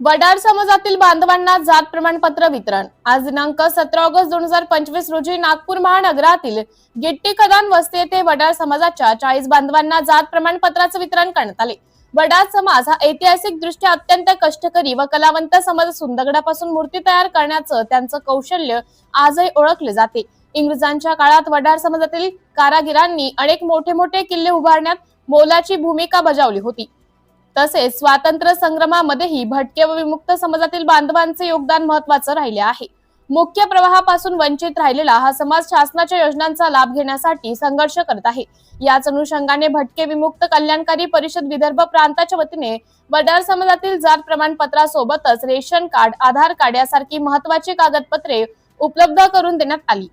वडार समाजातील बांधवांना जात प्रमाणपत्र वितरण. आज दिनांक सतरा ऑगस्ट दोन हजार पंचवीस रोजी नागपूर महानगरातील गिट्टी खदान वस्ती येथे वडार समाजाच्या चाळीस बांधवांना जात प्रमाणपत्राचे वितरण करण्यात आले. वडार समाज हा ऐतिहासिक दृष्ट्या अत्यंत कष्टकरी व कलावंत समाज असून दगडापासून मूर्ती तयार करण्याचं त्यांचं कौशल्य आजही ओळखले जाते. इंग्रजांच्या काळात वडार समाजातील कारागिरांनी अनेक मोठे मोठे किल्ले उभारण्यात मोलाची भूमिका बजावली होती. तसेच स्वातंत्र्य संग्रामामध्येही भटके व विमुक्त समाजातील बांधवांचे योगदान महत्वाचं राहिले आहे. मुख्य प्रवाहापासून वंचित राहिलेला हा समाज शासनाच्या योजनांचा लाभ घेण्यासाठी संघर्ष करत आहे. याच अनुषंगाने भटके विमुक्त कल्याणकारी परिषद विदर्भ प्रांताच्या वतीने वडार समाजातील जात प्रमाणपत्रासोबतच रेशन कार्ड आधार कार्ड यासारखी महत्वाची कागदपत्रे उपलब्ध करून देण्यात आली.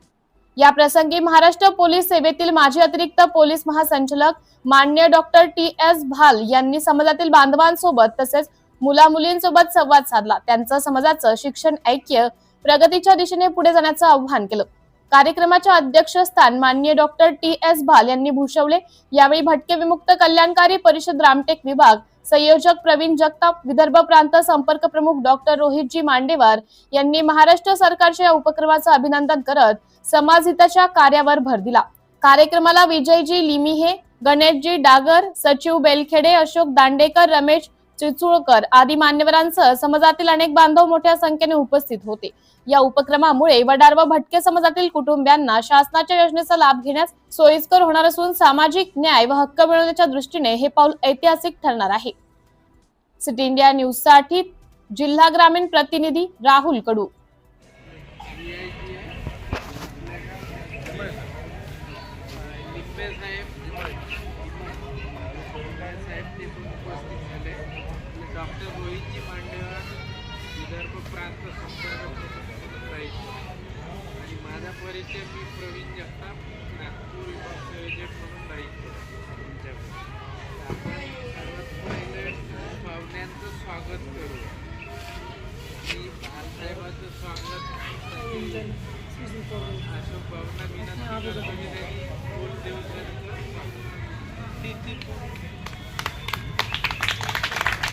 या प्रसंगी महाराष्ट्र पोलीस सेवेतील माजी अतिरिक्त पोलीस महासंचालक मान्य डॉक्टर टी एस भाल यांनी समाजातील बांधवांसोबत तसेच मुला मुलींसोबत संवाद साधला. त्यांचं समाजाचं शिक्षण ऐक्य प्रगतीच्या दिशेने पुढे जाण्याचं आव्हान केलं. कार्यक्रमाच्या अध्यक्षस्थान मान्य डॉक्टर टी एस भाल यांनी भूषवले. यावेळी भटके विमुक्त कल्याणकारी परिषद रामटेक विभाग संयोजक प्रवीण जगताप विदर्भ प्रांत संपर्क प्रमुख डॉक्टर रोहितजी मांडेवार यांनी महाराष्ट्र सरकारच्या या उपक्रमाचं अभिनंदन करत समाजहिताच्या कार्यावर भर दिला. कार्यक्रमाला विजयजी लिमिहे गणेशजी डागर सचिव बेलखेडे अशोक दांडेकर रमेश चिचुळकर आदी मान्यवरांसह समाजातील अनेक बांधव मोठ्या संख्येने उपस्थित होते. या उपक्रमामुळे वडार व भटके समाजातील कुटुंबियांना शासनाच्या योजनेचा लाभ घेण्यास सोयीस्कर होणार असून सामाजिक न्याय व हक्क मिळवण्याच्या दृष्टीने हे पाऊल ऐतिहासिक ठरणार आहे. सिटी इंडिया न्यूजसाठी जिल्हा ग्रामीण प्रतिनिधी राहुल कडू. साहेब साहेब उपस्थित डॉक्टर रोहितजी मांडेवार विदर्भ प्रांत संपर्क प्रमुख राहील आणि माझा परिचय मी प्रवीण जगताप नागपूर विभाग संयोजक म्हणून राहील तुमच्याकडे आपण सर्वात पहिले पाहुण्यांचं स्वागत करू मी बाळासाहेबांचं स्वागत अशोक भावना विनंती करतो की त्यांनी बोल देऊ